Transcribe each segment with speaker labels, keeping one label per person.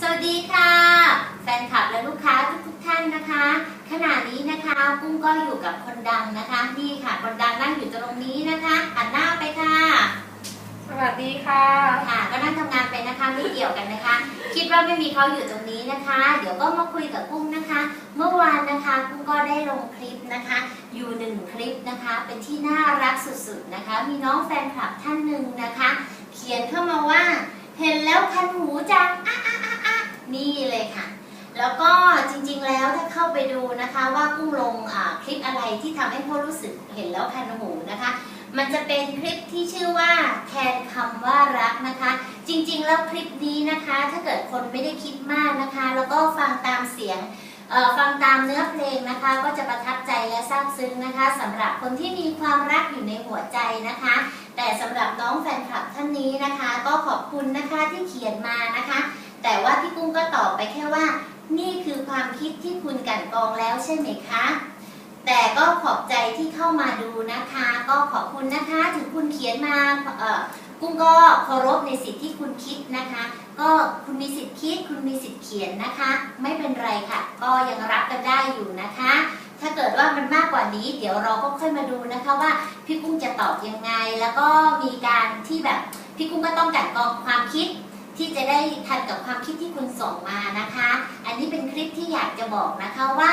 Speaker 1: สวัสดีค่ะ แฟนคลับและลูกค้าทุกๆท่านนะคะ ขณะนี้นะคะกุ้งก็อยู่กับคนดังนะคะนี่ค่ะคนดังนั่งอยู่ตรงนี้นะคะหันหน้าไปค่ะ
Speaker 2: สวัสดีค่ะ
Speaker 1: ค่ะ ก็นั่งทำงานไปนะคะไม่เกี่ยวกันนะคะ คิดว่าไม่มีเขาอยู่ตรงนี้นะคะ เดี๋ยวก็มาคุยกับกุ้งนะคะ เมื่อวานนะคะกุ้งก็ได้ลงคลิปนะคะ อยู่หนึ่งคลิปนะคะ เป็นที่น่ารักสุดๆนะคะ มีน้องแฟนคลับท่านหนึ่งนะคะ เขียนเข้ามาว่า เห็นแล้วคันหูจังอะอะอะอะ นี่เลยค่ะ แล้วก็จริงๆแล้วถ้าเข้าไปดูนะคะว่ากุ้งลงคลิปอะไรที่ทำให้พ่อรู้สึกเห็นแล้วคันหูนะคะ มันจะเป็นคลิปที่ชื่อว่าแทนคำว่ารักนะคะ จริงๆแล้วคลิปนี้นะคะ ถ้าเกิดคนไม่ได้คิดมากนะคะ แล้วก็ฟังตามเสียงฟังตามเนื้อเพลงนะคะ ก็จะประทับใจและซาบซึ้งนะคะสำหรับคนที่มีความรักอยู่ในหัวใจนะคะ แต่สำหรับน้องแฟนคลับท่านนี้นะคะ ก็ขอบคุณนะคะที่เขียนมานะคะ แต่ว่าพี่กุ้งก็ตอบไปแค่ว่า นี่คือความคิดที่คุณกันกองแล้วใช่ไหมคะ แต่ก็ขอบใจที่เข้ามาดูนะคะ ก็ขอบคุณนะคะถึงคุณเขียนมาเออกุ้งก็เคารพในสิทธิ์ที่คุณคิดนะคะ ก็คุณมีสิทธิ์คิด คุณมีสิทธิ์เขียนนะคะ ไม่เป็นไรค่ะ ก็ยังรับกันได้อยู่นะคะ ถ้าเกิดว่ามันมากกว่านี้ เดี๋ยวเราก็ค่อยมาดูนะคะว่าพี่กุ้งจะตอบยังไง แล้วก็มีการที่แบบพี่กุ้งก็ต้องกลันกองความคิด ที่จะได้ทันกับความคิดที่คุณส่งมานะคะ อันนี้เป็นคลิปที่อยากจะบอกนะคะว่า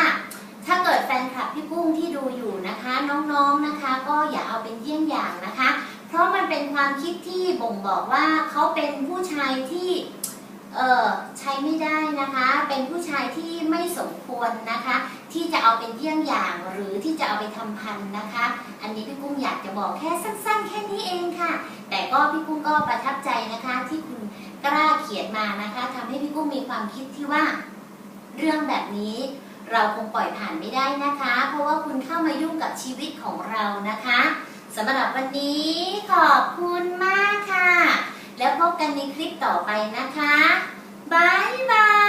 Speaker 1: ถ้าเกิดแฟนคลับพี่กุ้งที่ดูอยู่นะคะ น้องๆนะคะ ก็อย่าเอาเป็นเยี่ยงอย่างนะคะ เพราะมันเป็นความคิดที่บ่งบอกว่าเขาเป็นผู้ชายที่เออใช้ไม่ได้นะคะ เป็นผู้ชายที่ไม่สมควรนะคะ ที่จะเอาเป็นเยี่ยงอย่างหรือที่จะเอาไปทำพันนะคะ อันนี้พี่กุ้งอยากจะบอกแค่สั้น ๆ แค่นี้เองค่ะ แต่ก็พี่กุ้งก็ประทับใจนะคะที่คุณ กล้าเขียนมานะคะทำให้พี่กุ้งมีความคิดที่ว่า เรื่องแบบนี้เราคงปล่อยผ่านไม่ได้นะคะ เพราะว่าคุณเข้ามายุ่งกับชีวิตของเรานะคะสำหรับวันนี้ขอบคุณมากค่ะ แล้วพบกันในคลิปต่อไปนะคะบายบาย